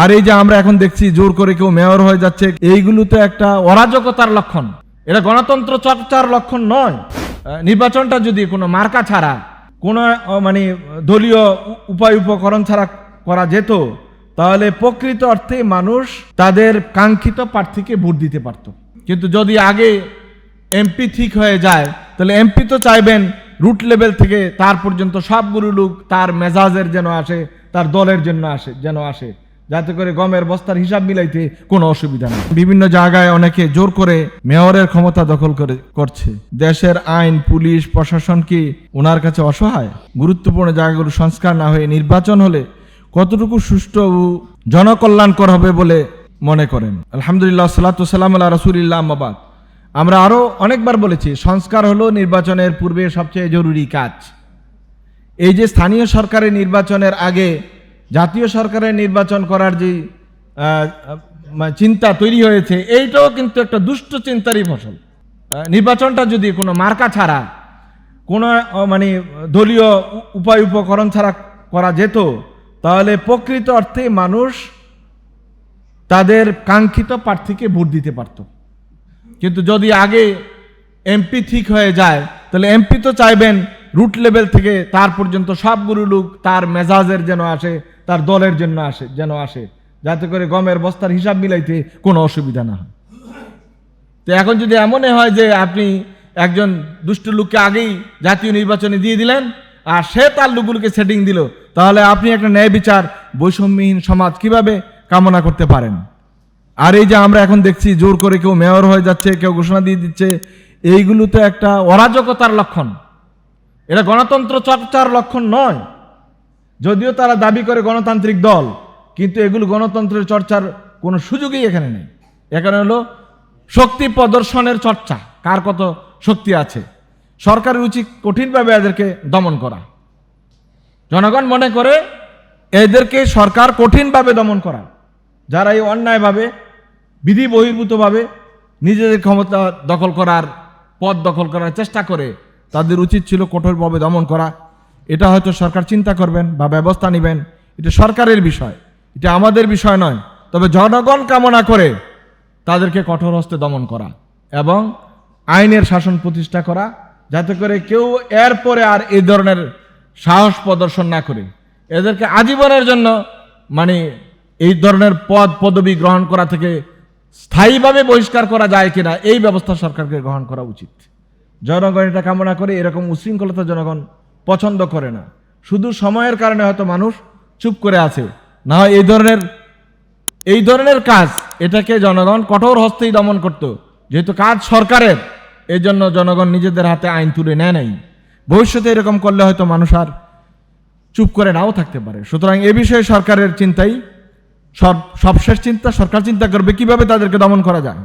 আর এই যে আমরা এখন দেখছি জোর করে কেউ মেয়র হয়ে যাচ্ছে, এইগুলো তো একটা অরাজকতার লক্ষণ। এটা গণতন্ত্র চর্চার লক্ষণ নয়। নির্বাচনটা যদি কোনো মার্কা ছাড়া, কোনো মানে দলীয় উপায় উপকরণ ছাড়া করা যেত, তাহলে প্রকৃত অর্থে মানুষ তাদের কাঙ্ক্ষিত প্রার্থীকে ভোট দিতে পারত। কিন্তু যদি আগে এমপি ঠিক হয়ে যায়, তাহলে এমপি তো চাইবেন রুট লেভেল থেকে তার পর্যন্ত সবগুলো লোক তার মেজাজের যেন আসে, তার দলের জন্য আসে, যেন আসে। যাতে করে গমের বস্তার হিসাব মিলাইতে কোনো অসুবিধা নেই। বিভিন্ন জায়গায় অনেকে জোর করে মেয়রের ক্ষমতা দখল করে করছে। দেশের আইন, পুলিশ, প্রশাসন কি ওনার কাছে অসহায়? গুরুত্বপূর্ণ জায়গাগুলো সংস্কার না হয়ে নির্বাচন হলে কতটুকু সুষ্ঠু ও জনকল্যাণকর হবে বলে মনে করেন? আলহামদুলিল্লাহ সাল্লাতু সাল্লাম আল্লাহ রসুলিল্লাহ আহমাবাদ আমরা আরও অনেকবার বলেছি, সংস্কার হলো নির্বাচনের পূর্বে সবচেয়ে জরুরি কাজ। এই যে স্থানীয় সরকারের নির্বাচনের আগে জাতীয় সরকারের নির্বাচন করার যে চিন্তা তৈরি হয়েছে, এইটাও কিন্তু একটা দুষ্ট চিন্তারই ফসল। নির্বাচনটা যদি কোনো মার্কা ছাড়া, কোনো মানে দলীয় উপায় উপকরণ ছাড়া করা যেত, তাহলে প্রকৃত অর্থে মানুষ তাদের কাঙ্ক্ষিত প্রার্থীকে ভোট দিতে পারত। কিন্তু যদি আগে এমপি ঠিক হয়ে যায়, তাহলে এমপি তো চাইবেন রুট লেভেল থেকে তার পর্যন্ত সবগুলো লোক তার মেজাজের যেন আসে, তার দলের জন্য আসে, যেন আসে। যাতে করে গমের বস্তার হিসাব মিলাইতে কোনো অসুবিধা না হয়। তো এখন যদি এমনই হয় যে আপনি একজন দুষ্ট লোককে আগেই জাতীয় নির্বাচনে দিয়ে দিলেন, আর সে তার লোকগুলোকে সেটিং দিল, তাহলে আপনি একটা ন্যায় বিচার, বৈষম্যহীন সমাজ কীভাবে কামনা করতে পারেন? আর এই যে আমরা এখন দেখছি জোর করে কেউ মেয়র হয়ে যাচ্ছে, কেউ ঘোষণা দিয়ে দিচ্ছে, এইগুলো তো একটা অরাজকতার লক্ষণ। এটা গণতন্ত্র চর্চার লক্ষণ নয়। যদিও তারা দাবি করে গণতান্ত্রিক দল, কিন্তু এগুলো গণতন্ত্রের চর্চার কোনো সুযোগই এখানে নেই। এখানে হলো শক্তি প্রদর্শনের চর্চা, কার কত শক্তি আছে। সরকারের উচিত কঠিনভাবে এদেরকে দমন করা। জনগণ মনে করে এদেরকে সরকার কঠিনভাবে দমন করা। যারা এই অন্যায়ভাবে, বিধি বহির্ভূতভাবে নিজেদের ক্ষমতা দখল করার পদ দখল করার চেষ্টা করে তাদের উচিত ছিল কঠোরভাবে দমন করা। এটা হয়তো সরকার চিন্তা করবেন বা ব্যবস্থা নেবেন। এটা সরকারের বিষয়। এটা আমাদের বিষয় নয়। তবে জনগণ কামনা করে তাদেরকে কঠোর হস্তে দমন করা এবং আইনের শাসন প্রতিষ্ঠা করা, যাতে করে কেউ এর পরে আর এই ধরনের সাহস প্রদর্শন না করে। এদেরকে আজীবনের জন্য মানে এই ধরনের পদ, পদবি গ্রহণ করা থেকে স্থায়ীভাবে বহিষ্কার করা যায় কিনা, এই ব্যবস্থা সরকারকে গ্রহণ করা উচিত। জনগণ এটা কামনা করে এরকম উশৃঙ্খলতা জনগণ পছন্দ করে না। শুধু সময়ের কারণে হয়তো মানুষ চুপ করে আছে। না হয় এই ধরনের এই ধরনের কাজ এটাকে জনগণ কঠোর হস্তেই দমন করত। যেহেতু কাজ সরকারের এই জন্য জনগণ নিজেদের হাতে আইন তুলে নেয় নাই। ভবিষ্যতে এরকম করলে হয়তো মানুষ আর চুপ করে নাও থাকতে পারে। সুতরাং এ বিষয়ে সরকারের চিন্তাই সব, সবশেষ চিন্তা, সরকার চিন্তা করবে কীভাবে তাদেরকে দমন করা যায়।